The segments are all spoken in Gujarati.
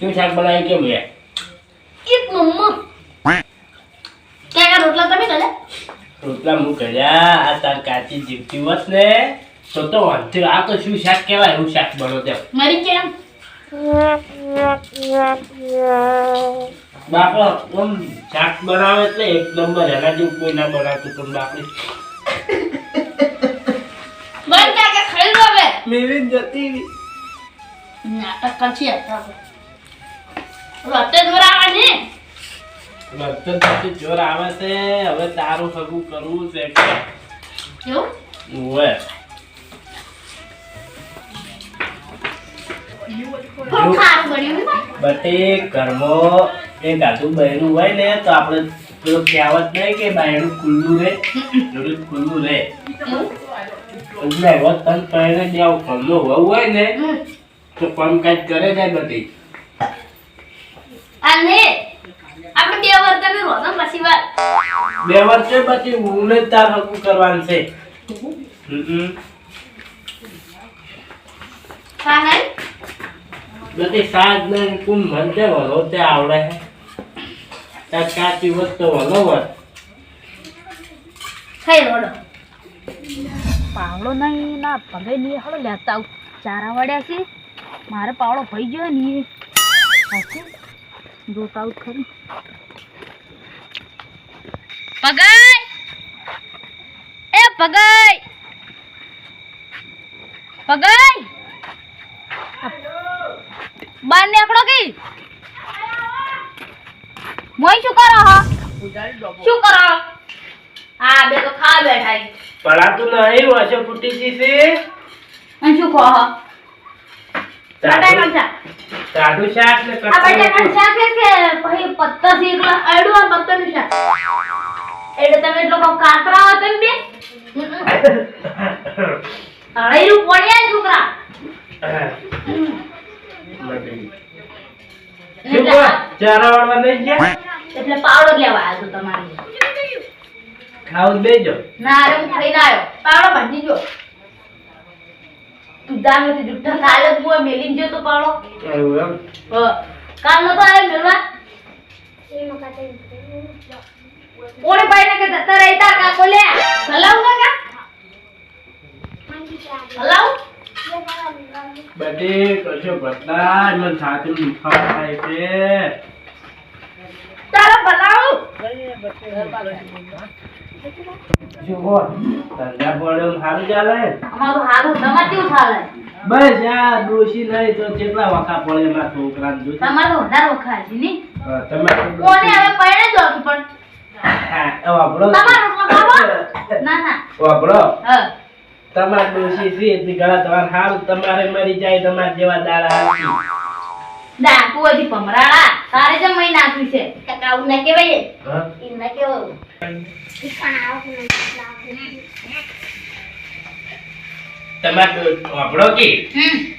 શું શાક બનાવ્યું કેમ રે એક નંબર. ક્યાં રોટલા તમે કરે રોટલા હું કર્યા આ તાર કાચી જીવતી હોત ને તો તો વાંધો આ તો શું શાક કહેવાય? એવું શાક બનો તેમ. મારી કેમ? બાપો આમ શાક બનાવે એટલે એક નંબર એના જેવું કોઈ ના બનાવતું પણ બાપડી. બન ક્યાં કે હવે. મેરી જતી નાટક કરશે અત્યારે દોરાવા ને? રતે રતે જોર આવે છે. હવે તારું હગું કરવું છે કેવું? ભાઈ? બટે એ ગાધું બહેનું હોય ને તો આપણે પેલો કહેવત નહીં કે બાયણું ખુલ્લું રે થોડું ખુલ્લું એવું? એટલે હવે તન પહેરે જે આવું હોય ને. તો કામકાજ કરે જાય બધી. અને આપણે બે વર્તન રોઝન પછી વાત બે વર્ષે પછી હું જ તાર હગું કરવાનું છે. બધી સાજ ને કુમ મનતે વલો તે આવડે હે તાર કાચી વસ્તુ તો વલો ખાઈ રોડો પાવડો નહીં ના પગે નહીં હવે લેતા આવું. ચારા વાડ્યા છે. મારે પાવડો ભાઈ ગયો ને જોતા આવું ખરી. પગાઈ! એ પગાઈ! પગાઈ! બાર નીકળો કે. મોય શું કરો હો? શું કરો? હા બે તો ખા બેઠાઈ. પડાતું નહીં વર્ષે ફૂટી છે. અને શું ખો હો? બટાકાનું શાક. સાદું શાક ને આ બટાકાનું શાક છે કે પછી પત્તા થી એકલા અડું અને પત્તાનું શાક? એટલે તમે એટલો કહો કાતરા હો તમે બે? હળેલું પડ્યા છોકરા. હમ. શું કહો? ચારા વાળવા નહીં ગયા? એટલે પાવડો લેવા આવ્યો તમારે. ખાવું બેજો. ના અરે હું આવ્યો. પાવડો ભાજી જો. તું દાન જુઠ્ઠા કાલ જ હું મેલીને ગયો તો પાવડો એવું એમ? કાલ નતો આવ્યો મેલવા? કોણે પાઈને કે જતા રહેતા કા બોલે હલાવ કા? હલાવ? બધી કશો બધા મને છાતી દુખાવો થાય છે. તારા ભલાવ? કહો? ધંધા પડ્યો સારું ચાલે અમારું હારું તમારે કેવું ચાલે? બસ આ ડોશી નહીં તો કેટલા વખા પડે એમાં છોકરા તમારે તો વધારે વખાય છે ની તમે કોને હવે પૈણે જ પણ વાપરો તમારો રોટલો ખાવો? ના ના. વાપરો હ. તમાર ડોશી છે એટલી ઘણા તમારે સારું તમારે મરી જાય તમારે જેવા દાડા. ડાકુ હજી ભમરાળા. તારે જ મહી નાખ્યું છે. આવું ના કેવાય? એ ના કહેવાય. તમારે ડો- વાપરો કે?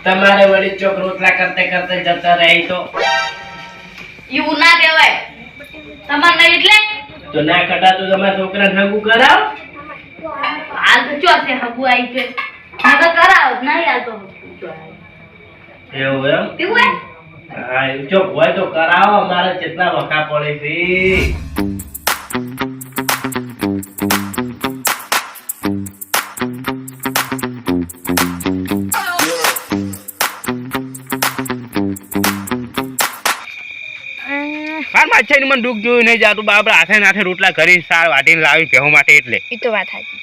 તમારે વળી ચોક રોટલા કરતે કરતે જતા રહે તો. એવું ના કહેવાય. તમાર એટલે? તો ના કટાતું તમારા છોકરા હગું કરાવ. હાલ તો ચો છે હગુ આવી છે નકર કરાવ નહીં હાલ તો. એવું એમ? પીવું હે? હા એવું હોય તો કરાવો અમારે કેટલા વખા પડે છે માર મને દુઃખ જોયું નહીં જાતું બાપરા હાથે ને હાથે રોટલા કરી સાર વાટીને લાવી ભેહો માટે એટલે. એ તો વાત સાચી.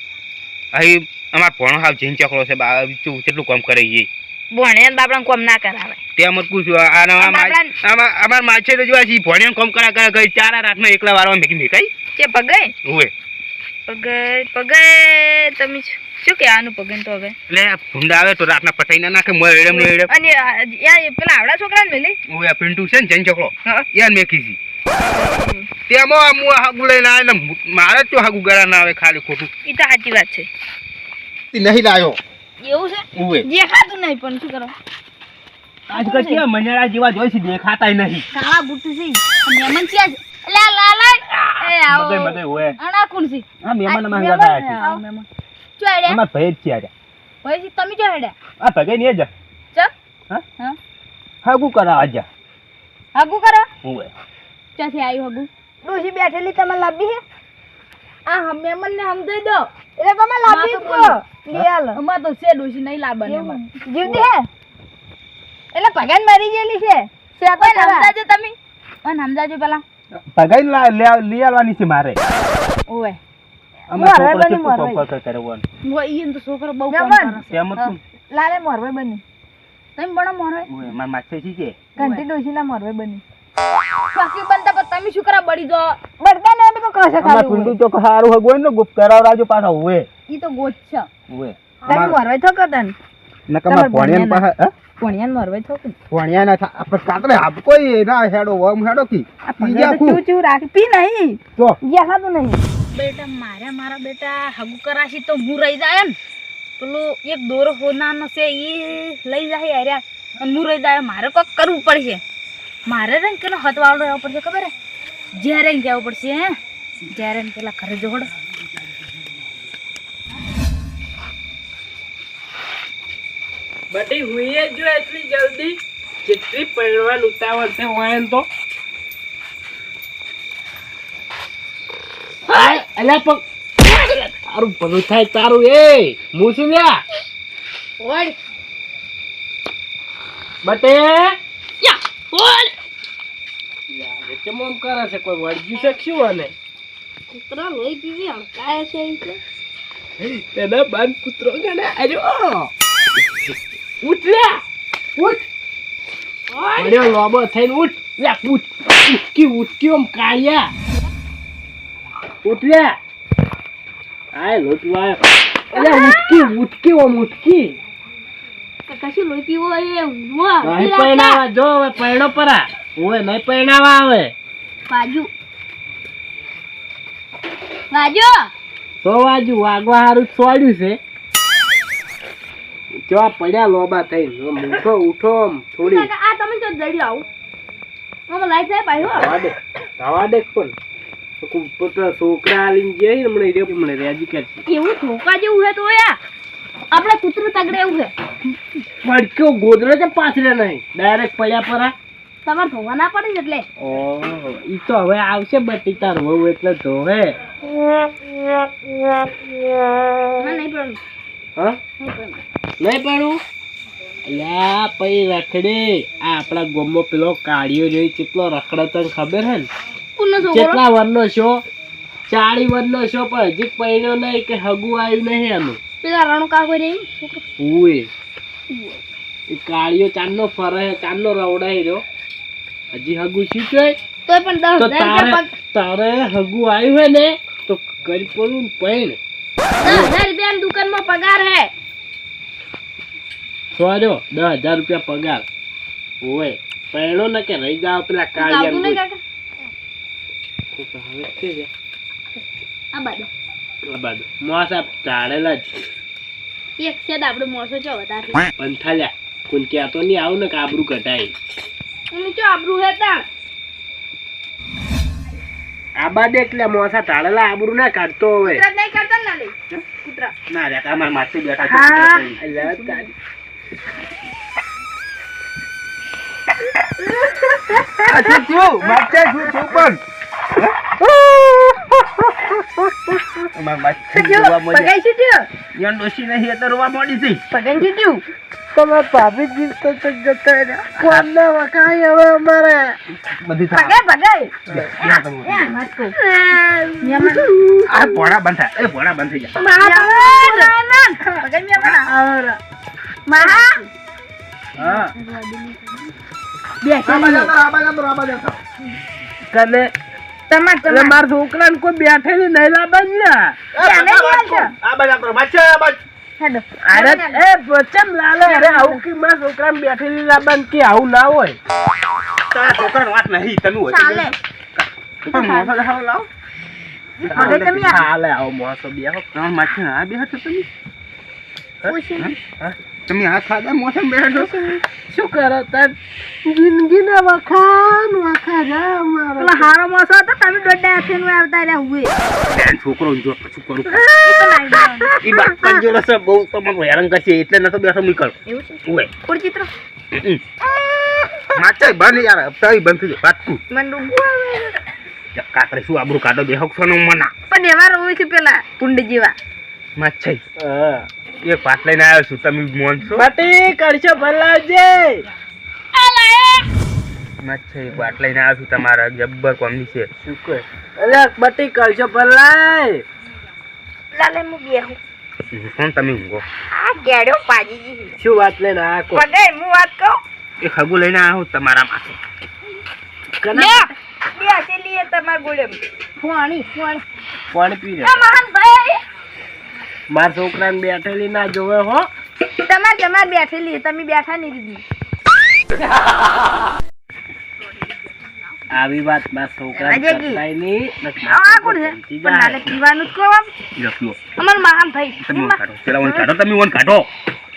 અહીં અમાર ભણો હાવ જીન ચકડો છે બા કેટલું કામ કરે છે ભણે બાપડા કોમ ના કરાવે. તે મત પૂછ્યું અમાર માછે તો જોવા છે ભણ્યા કોમ કરા કરા કરી. ચાર રાતમાં એકલા વારવા મેકી મેકાઈ કે પગાઈ હોય પગાઈ પગાઈ તમે શું- કે આનું પગન તો હવે? એટલે ભૂંડા આવે તો રાતના પટાઈ ના નાખે મર એડમ ને એડમ અને આ- યા પેલા આવડા છોકરાને મેલી? ઓય પિન્ટુ છે ને જૈન હા. યાર મેકી છી. તેમાં મુ હાગુ લઈને આવે ને મારે તો હાગુ ગળા ના આવે ખાલી ખોટું. એ તો સાચી વાત છે. નહીં લાયો. એવું છે? દેખાતું નહીં પણ શું કરો આજકાલ કેવા મંજાળા જેવા જોઈ છે દેખાતાય નહીં. કાળા બુટ્ટુ છે મેમન ક્યાં છે એટલે લાલા એ આવો. મદય મદય હોય કોણ છે. હા મેમનમાં મહેમાન? આયા છે. હા, ચોડ્યા અમાર ભય જ છે આજે ભાઈ તમે ચો હેડ્યા. આ ભગે ને જા. ચ હા? હા. હાગુ કરા આજા. હગું કરો. હોય ક્યાંથી આવ્યું હગું? ડોશી બેઠેલી તમે લાબી હે? આ મેમન ને સમજાઈ દો. એટલે તમે લાવી લઈ આલો. અમાર તો છે ડોશી નહીં લાવવાની અમાર. જીવતી હે એટલે ભગવાન મરી ગયેલી છે. છે પણ. સમજાજો તમે. પણ સમજાજો પેલા. ભગાઈ લા- લઈ આવવાની છે મારે. ઓવે. અમે છોકરો બની, કેટલું મોરવાઈ. કોમ કરે વન. હું ઈ તો છોકરો બહુ કામ કરે છે. તેમ તું. લાલે મોરવે બની. તમે ભણો મોરે ઓય, માર માથે છે? કે ઘંટી ડોશીના મોરવે બની. સાસી બનતા પણ તમે શું કરા બળી જો બળતા ને તો છો અમાર કુંડુ ચોક હારું હગો ને ગુપ કરાવ રાજો પાછા ઓવે ઈ તો ગોચ છે. ઓવે તમે મોરવે થો કદન નકમા તમાર ભણ્યાન ભણ્યાના. પાછા હે? કોણિયાન મોરવે થો કે ભણ્યા ના આપણે કાતરે આપ કોઈ ના હેડો વમ હેડો કી? બીજા ચૂ ચૂ રાખ પી નહીં. તો? ગયા ખાતું નહીં. બેટા મારે મારા બેટા હગુ કરાશી તો હું રહી જાય ને પેલું એક દોરો હોનાનો છે એ લઈ જાય અરે અને હું રહી જાય મારે કોક કરવું પડશે. મારે રંગ કેટલો હતવાળો રહેવો પડશે ખબર હે? જ્યારે જવું પડશે હે? જ્યારે પેલા ઘરે જોડ. બટી હુઈએ જો એટલી જલ્દી જેટલી પહેરવાનું ઉતાવળ છે હોય ને તો. પણ તારું ભલું થાય તારું એ હું શું લ્યા ઓડ બટે. યા ઓડ યાર, કેમ કરે છે કોઈ વળગ્યું છે કે શું આને? કૂતરા લોહી પીવી હળકાય છે. તેના બાન કૂતરો ગણે આજો. ઉઠ લ્યા ઉઠ. પડ્યો લોબો થઈને ઉઠ. લ્યા ઉઠ. ઉઠકી ઉઠકી આમ કાળિયા. ઉઠ લ્યા આય લોટવા અલ્યા ઉઠકી ઉઠકી આમ ઉઠકી. કશું લોહી પીવો એ ઊંઘમાં નહીં પરણાવા જો હવે પરણો પરા. ઓય નહીં પરણાવા આવે. બાજુ. બાજુ સો વાજુ વાગવા હારું છોડ્યું છે. જો પડ્યા લોબા આમ ઉઠો ઉઠો થોડી. આ તમે જો જડી આવું. આમાં લાઈટ સાહેબ આવ્યો. રવા દે રવા દે પોતા છોકરા આલીને જઈ હમણાં રે હમણાં રેજી કરશે એવું છોકરા જેવું હે તો યા આપણે કૂતરું તગડે એવું હે પડક્યો ગોદડો છે પાછળ નહીં ડાયરેક્ટ પડ્યા પરા. તમારે ધોવા ના પડે એટલે? ઓહો ઈ તો હવે આવશે બટી તાર વહુ એટલે ધોવે. નહીં પડે. હા? નહીં પડું. પઈ રખડે. આ આપણા ગોમો પેલો કાળિયો જોઈ કેટલો રખડે તને ખબર હે ને? કેટલા વરનો છો? ચાળી વરનો છો પણ હજી પૈણ્યો નહીં કે હગું આવ્યું નહીં એનું. પેલા રણકા હોય. ઉએ એ કાળિયો ચાંદનો ફરે ચાંદનો રવડાય રહ્યો. હજી હગુ શીખે તોય પણ દસ તો હજાર તારે હગુ આવ્યું હોય ને તો કરી પડું પૈણ. દસ હજાર રૂપિયાની દુકાનમાં પગાર હે. સોજો દસ હજાર રૂપિયા પગાર. ઓય પૈણો ને કે રહી જાવ પેલા કાળિયા કાકા? હવે છે. આ બાજુ. આ બાજુ. મોસા ચાળેલા જ. એક છે તો આપણે મોણસો ચો વધારે. પંથાલ્યા. કોણ ક્યાં નહીં આવું ને કાબરું કટાઈ એનું ચો આબરું હે તાણ? આ બાદ એટલે મોસા ટાળેલા આબરું ના કાઢતો હવે કૂતરા નહીં કાઢતા ના લે કૂતરા. ના રે તમાર માથે બેઠા છે. હા. અલ્યા તારી. આ શું થયું? માથે શું થયું પણ? અમાર માથે જોવા મળ્યા. પગાઈ છૂટ્યું યાર ડોશી નહીં એ રોવા મોડી થઈ પગાઈ છૂટ્યું તમે ભાભી જીત તો તો જતા રહ્યા. કોને વખાય હવે અમારે. બધી પગાઈ પગાઈ? આ ભોળા બંધ થાય એ ભોળા બંધ થઈ જાય નિયમન પગાઈ નિયમન આવરા મહા હા બેસે આબા જાતો આબા જાતો આબા જાતો કને તમાર એટલે તમાર મારા છોકરાને કોઈ બેઠેલી નહીં લાવે ને. છે. માછે અરે એ લાલે અરે આવું કે મારા છોકરાને બેઠેલી લાવવાનું કે આવું ના હોય. તારા છોકરાનો વાત નહીં તમે હોય ચાલે. પણ મોટો દેખાવ લાવ. હવે તમે હાલે આવો મોસો બેહો. તમાર માથે આ બે હતો તમે. પૂછી હા? તમે આ ખાધા મોસમ બેઠો? શું કરો? તાર જિંદગીના વખાન વખા જા મારો પેલો હારો મોસો તો તમે દોડ્યા હાથે નું આવતા રહ્યા હુએ છોકરો જો પછી કરું. ઈ બાપ જોડે છે બહુ તમને હેરાન કરશે એટલે નતો બેઠો નીકળ. એવું છે? ઓય કોણ ચિત્ર. હમ. માચાઈ બંધ યાર હપ્તાઈ બંધ થઈ જાય પાટકું મન ઊંઘું આવે. કાકરે શું આબરું કાઢો બે છો ને મના. પણ એવા રોવે છે પેલા કુંડ જેવા. માચાઈ હા. એક પાટ લઈને આવ્યો છું તમે મોનશો પટી કરશો ભલાજે માચાઈ પાટ લઈને આવ્યો છું તમારા જબ્બર કોમની છે. શું કહે? અલે બટી કરશો ભલાય. લાલે હું બેહું. કોણ તમે ઊંઘો. આ ગેડો પાજીજી શું વાત લઈને આ કો? પગે હું વાત કહું? એ ખગુ લઈને આવ્યો તમારા માટે કના બે ચલીએ તમાર ગોળે ફોણી ફોણી પાણી પી આ મહાન ભાઈ. મારા છોકરાને બેઠેલી ના જોવે હો. તમાર તમાર બેઠેલી તમે બેઠા નહીં દીધી આવી વાત માર છોકરા કરતાય નહીં આ કોણ છે? પણ નાલે પીવાનું જ કહો લખ્યો અમાર મહાન ભાઈ તમે કાઢો. પેલા ઓન કાઢો તમે ઓન કાઢો.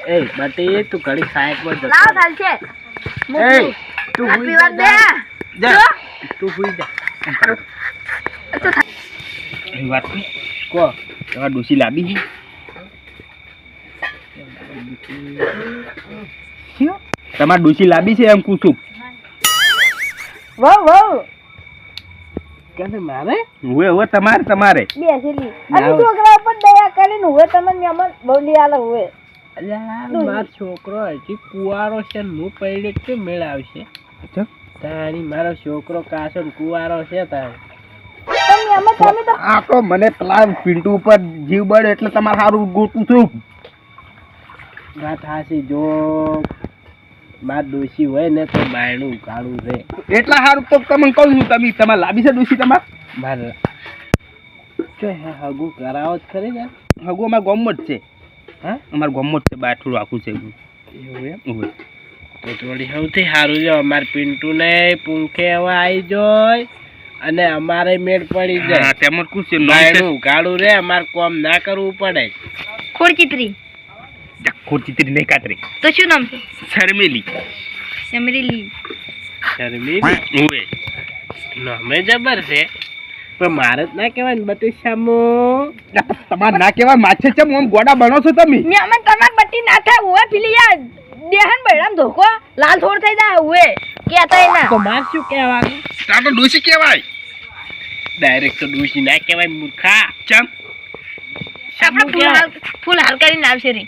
એ બટે તું ઘડી સાહેબમાં જતો લાવ ચાલ છે. એ તું આ હુઈ પીવા દે. જા. જા. તું હુઈ જા. તો એ વાત કો. તમારા ડોસી લાવી છે? તમારે ડુસી લાવી છે એમ પૂછું. વાહ વાહ. કે મારે? હવે હવે તમારે તમારે. બેસેલી અને છોકરા દયા કરીને હુએ આલે હુએ હજી કુવારો છે ને હું પૈડે કે મેળ આવશે તાણી મારો છોકરો કાસો ને કુવારો છે તાણી પણ મહેમાન તમે તો આ તો મને પેલા પિન્ટુ ઉપર જીવ બળે એટલે તમારે સારું ગોતું છું. વાત હાસી જો. માર દોષી હોય ને તો બાયણું કાળું રે એટલા સારું તો તમને કહું છું તમે તમારે લાવી છે દોષી તમારે? મારે હગુ કરાવો જ ખરી ને. હગુ અમારા ગામમાં જ છે. હા? અમારા ગામમાં જ છે બાઠું આખું છે એવું એમ? તો થોડી સૌથી સારું છે અમારે પિન્ટું ને પૂંખે હવે આવી જોય અને અમારે મેળ પડી જાય. તેમ કું છે છે કાળું રે અમારે કોમ ના કરવું પડે. ખોડચિત્રી ખોટ ચિત્રી નહીં કાતરી તો શું નામ છે શર્મેલી શર્મિલી શર્મિલી ઉવે નામે જબર છે પણ મારે જ ના કહેવાય ને બટી શામો તમારે ના કહેવાય માછે છે હું ગોડા બનો છો તમે મહેમાન તમાર બટી ના થાય પેલી યાર દેહન બૈરામ ધોકો લાલ થોડ થઈ જાય હુએ કેતા ના તો માર શું કહેવાનું આ તો ડોસી કહેવાય ડાયરેક્ટ તો ડૂસી ના કહેવાય મૂર્ખા ચમ આપણે ફૂલ હાલ ફૂલ હાલ કરીને આવશે રે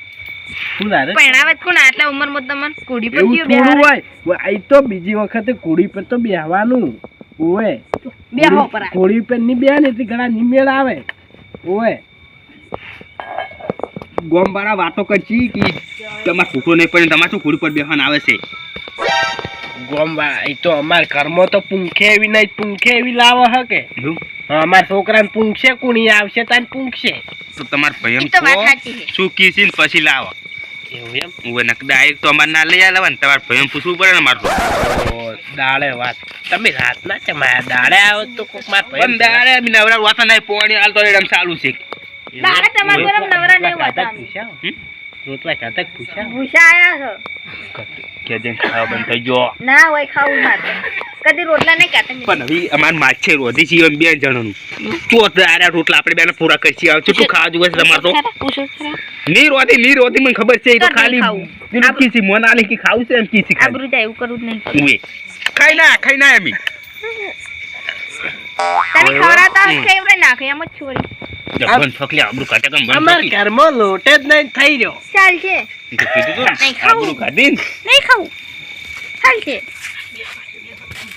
પહેણાવે કોણ આટલા ઉંમરમાં તમને કોડી પર કયો થોડું હોય. આ તો બીજી વખતે કુડી પર તો બેહવાનું. ઓય બેહો પર કુડી પરની બે ને એટલે ઘણા નિમેળ આવે. ઓય ગોમવાળા વાતો કરશી કે તમારે છોકરો નહીં પડે તમારે શું પર બેહવાન આવે છે? ગોમ એ તો અમાર ઘરમાં તો પૂંખે એવી નહીં પૂંખે એવી લાવે હકે. અમાર છોકરાને પૂંખશે કુણી આવશે તાન પૂંખશે. તો તમારે ભાઈ તો વાત સાચી છે. પછી લાવો. એવું એમ? ડાયરેક્ટ તો અમાર ના લઈ આલે ને તમારે ભાઈ પૂછવું પડે ને મારે તો. દાડે વાત. તમે રાત ના છે મારા દાડે આવો તો કોક માર પણ દાડે બી નવરા વાતા નહીં પોણી હાલ તો ચાલુ છે. દાડે તમાર ગરમ નવરા નહીં હોતા અમે. હમ? રોટલા કાતક પૂછ્યા ભૂસા આયા છો. કે જેમ ખાવા બંધ થઈ ગયો. ના હોય ખાવું મારે કદી રોટલા નહીં ખાતા પણ હવે અમારે માછે રોધી છીએ અમે બે જણાનું. તો તારા રોટલા આપણે બેને પૂરા કરશી. આવે કેટલું ખાવા જોઈએ છે તમારે તો. ખરા, પૂછો ખરા. ની રોધી ની રોધી મને ખબર છે એ તો તો ખાલી મોન કે ખાવું છે એમ કીસી ખાલી. આબરૂ જાય એવું કરવું જ નહીં. ખાઈ ના ખાઈ ના એમી તમે ખવડાવતા હશો કે એમ જ છોડી જબન છોકલી આબરૂ કાઢે કેમ બંધ અમાર ઘરમાં લોટ જ નહીં થઈ રહ્યો. ચાલ છે. તો કીધું તું નહીં ખાવું. આબરૂ કાઢી નહીં ખાવું. ચાલ છે.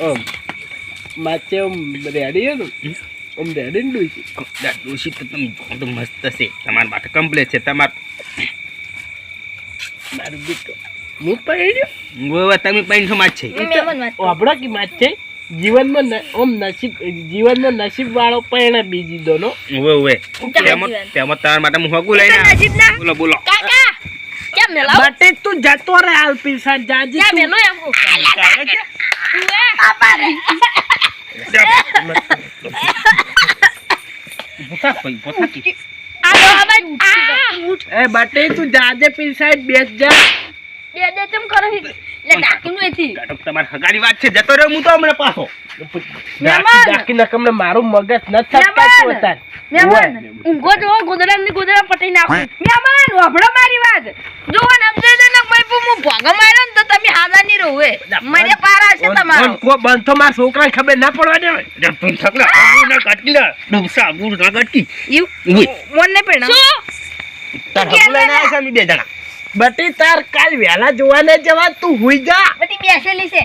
ઓમ માચે ઓમ રેડી હતું ઓમ રેડી ને ડૂસી. આ તો તમે તો મસ્ત છે. તમારા માટે કમ્પ્લેટ છે. તમાર મારું બીટો હું પડ્યો તમે પૈસો સમાજ છે મેં મહેમાન વાત કરું. વાપરો કે માચ છે જીવનમાં ઓમ નસીબ જીવનમાં નસીબ વાળો પણ બીજી દોનો ઓવે ઓવે તેમાં જીવન. તેમાં તમારા માટે હું હગું લઈને. ના બોલો બોલો કાકા કેમ મેલાવ માટે તું જતો રે હાલ પીસા જાજી તું મેલો એમ. ઉવે, આપા રે. પોતા ભાઈ પોતા કી. આ હવે આ. એ બટે તું જાજે પીસાઈ બેસ જા બે દે ચમ કરો. એટલે ડાકીનું એથી. કાટો તમારી હગાની વાત છે જતો રહ્યો હું તો હમણાં પાછો. ડાકી નકમને મારું મગજ ન! છટકાતું અત્યારે. મહેમાન ઊંઘો જો ગોદડા ની ગોદડા પટી નાખું. મહેમાન વાભળો મારી વાત. જો ને સમજે છે ને ભાઈ હું ભોગો માર્યો ને તો તમે હાજા નહીં રહો એ મને પારા છે ઓન- તમારો. ઓન કો બંધ તો મારા છોકરાને ખબર ના પડવા દે જતું થકલા આવું ના કાટકી ડુસા ના કાટકી એવું ઉઈ. મોન તાર તું બે જણા. બટી તાર કાલ વહેલા જોવાને જવા તું હુઈ જા. બધી બેસેલી છે.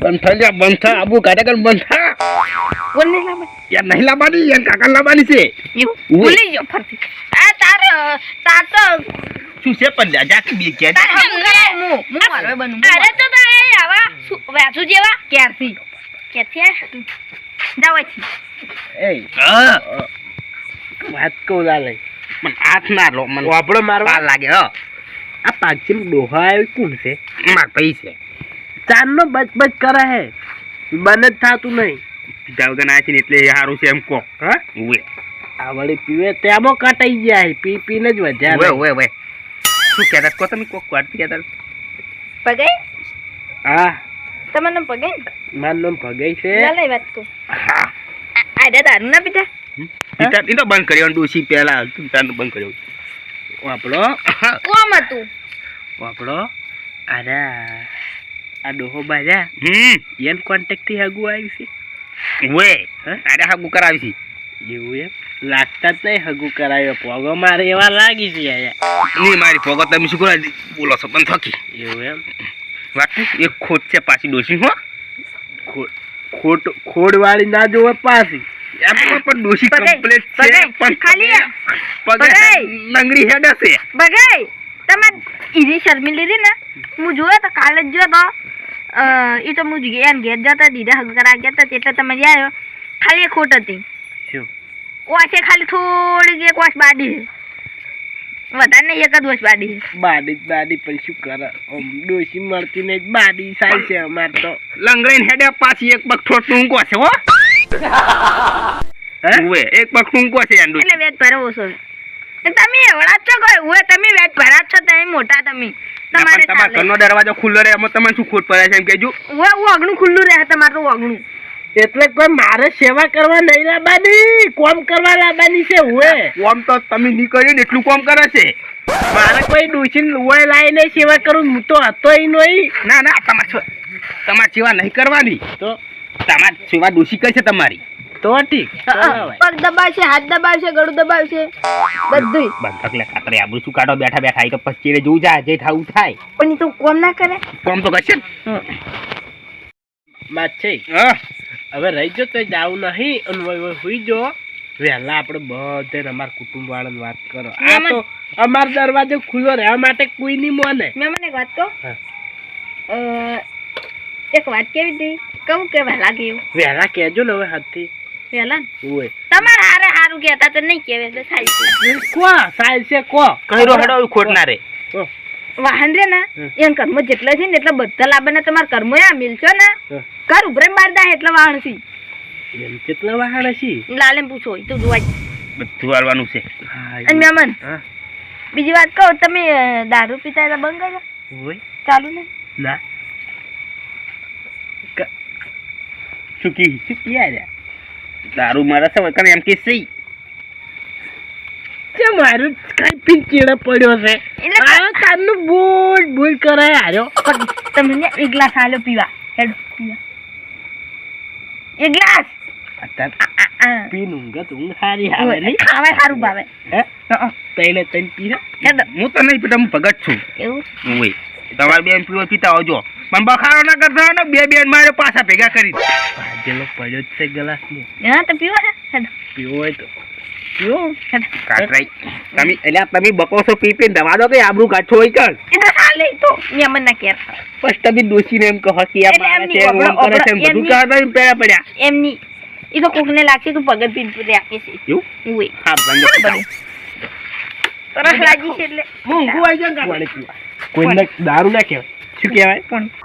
બંધ જા બંધ આબુ કાર્યક્રમ બંધ બોલ નહીં લાવે યાર નહીં લાવવાની યાર કાકા લાવવાની છે. ભૂલી ગયો ફરતી. આ તાર તાર તો શું છે પણ લ્યા જાકી બી કે તાર હમણાં હું હું મારવે બનું અરે તો તારે આવા સુ- જેવા? ક્યારથી? ક્યારથી આ જાવ. એ હા. વાત કહું લાલે. પણ હાથ ના લો મને વાપડો મારવા વાર લાગે હા આ પાકચીમ ડોહા આવ્યો કોણ છે માર પૈ છે ચારનો બચ બચ કરે હે બને જ થાતું નહીં પીધા વગર ના છે ને એટલે સારું છે એમ કહો હા ઉવે આ વળી પીવે તેમાં કટાઈ ગયા હે. પી પીને જ ઉવે વધ્યા ઉવે ઉવે શું કહેતા કો તમે કોક વાત કહેતા પગાઈ હા તમને પગાઈ મારું નામ ભગાઈ છે ના લઈ વાત કહું હા આડે દારૂ ના પીતા ઈ તો બંધ કર્યો ડોસી પહેલા પીતાનું બંધ કર્યો. વાપડો કોમ હતું? વાપડો અરે આ ડોહો બાજા હમ. એન કોન્ટેક્ટથી હગુ આવી છે? ઉવે. અરે હગુ કરાવી છે. એવું એમ? લાગતા જ નહીં હગુ કરાયો. પોગો મારે એવા લાગી છે અહીંયા. નહીં મારી પોગો તમે શું કરાવી બોલો છો બંધ થકી. એવું એમ? વાકી એક ખોટ છે પાછી ડોસી હો. ખોટ ખોટ ખોડવાળી ના જોવે પાછી. પણ પગાઈ, કમ્પ્લીટ છે પણ ખાલી પગાઈ. નંગડી હેડ હશે. બગાઈ તમાર ઈરી શર્મી લીધી ને? હું જોયો તો કાલે જ જોયો તો એ તો હું ગયા ઘેર જતા દીધા હગ કરા ગયા હતા એટલે તમે આવ્યો ખાલી ખોટ હતી. વાંચે ખાલી થોડીક એક વાંચ બાડી વધારે નહીં એક જ વર્ષ બાડી બાદી બાડી જ બાડી પણ શું કરે? ડોસી મળતી નહીં બાડી સાઈ છે અમાર તો. લંગડીને હેડે પાછી એક પગ થોડું ટૂંકો છે હે. ઉવે એક પગ ટૂંકો છે એમ એટલે વેચ ભરાવો છો. તમે એવડા છો કોઈ? હોય તમે વેચ ભરા છો તમે મોટા તમે. તમારે તમારા ઘરનો દરવાજો ખુલ્લો રહે એમાં તમને શું ખોટ પડે છે એમ કહેજો. હોય ઓગણું ખુલ્લું રહે તમારું ઓગણું એટલે કોઈ મારે સેવા કરવા નહીં લાવવાની. કોમ કરવા લાવવાની છે હુએ કોમ તો તમે નહીં કર્યું ને એટલું કોમ કરે છે. મારે કોઈ ડોસી લાવી લાવીને સેવા કરું હું તો હતો ય નહીં. ના ના તમારે તમારે સેવા નહીં કરવાની. તો તમારી સેવા દોષી કઈ છે તમારી? તો ઠીક પગ દબાવશે હાથ દબાવશે ગળું દબાવશે બધું બંધક લે ખાતરે આબરૂ શું કાઢો બેઠા બેઠા તો પછી જોવું જા જે થાવું થાય. પણ તો કોમ ના કરે? કોમ તો કરશે વાત છે. હવે રહી જો તો જાવું નહીં અને હોઈ જો વહેલા આપણે બધે અમારા કુટુંબ વાળાને વાત કરો. આ તો અમારો દરવાજો ખુલ્લો રહેવા માટે કોઈ નહીં મોને. મેં મને એક વાત કહું? એક વાત કેવી હતી? કહું કે વહેલા ગયું વહેલા કેજો ને હવે હાથથી. વહેલા ને? હોય તમારે હારે હારું કહેતા તો નહીં કહેવાય તો સાહેબ કો સાહેબ છે કો કઈ હડો ખોટ ના રે. વાહન રે ને? એમ કર્મ જેટલા છે ને એટલા બધા લાભને તમારા કર્મો આ મિલશો ને? કર ઉભરે દા એટલા વાહન છે. એમ કેટલા વાહણ છે લાલે પૂછો તું જોવાય જોવા બધું વાળવાનું છે. અને મેમન બીજી વાત કહું તમે દારૂ પીતા એટલે બંધ કર્યા? ચાલુ ને? ના. શું કી શું ક્યારે દારૂ મારા સવાય કારણ એમ કે સહી છે મારું કઈ પીન ચીડે પડ્યો છે. આ તારનું બોલ બોલ કરે હાર્યો પણ એક ગ્લાસ આલો પીવા. હેડ પીવા. એક ગ્લાસ. અત્યારે આ, આ. પીન ઊંઘે તો ઊંઘ સારી આવે નહીં? ખાવાય સારું ભાવે. હે? તઈને તઈને પીને હું તો નહીં પીતા હું ભગત છું. એવું? તમારે બેન પીવો પીતા આવજો. પણ બખારો ના કરતો હોય ને બે બેન મારે પાછા ભેગા કરી. ભાજેલો પડ્યો જ છે ગ્લાસ ને. હા તો પીવા પીવો હોય તો. પીવો કાટરાઈ તમે એટલે તમે બકોસો પી પીને દવા દો કે આબરૂ કાઢો હોય કર એ તો તો નિયમન ના કેર. બસ તમે ડોસીને એમ કહો કે આ એટલે છે એમ કરે છે બધું કાઢો એમ પેલા પડ્યા. એમની એ તો કોકને લાગશે તું પગત પીન પૂરે આપે છે. એવું? ઉવે. હા બંધ બધું. લાગી છે એટલે. ઊંઘું આવી જાય કોઈને દારૂ ના કહેવાય. શું કહેવાય? પણ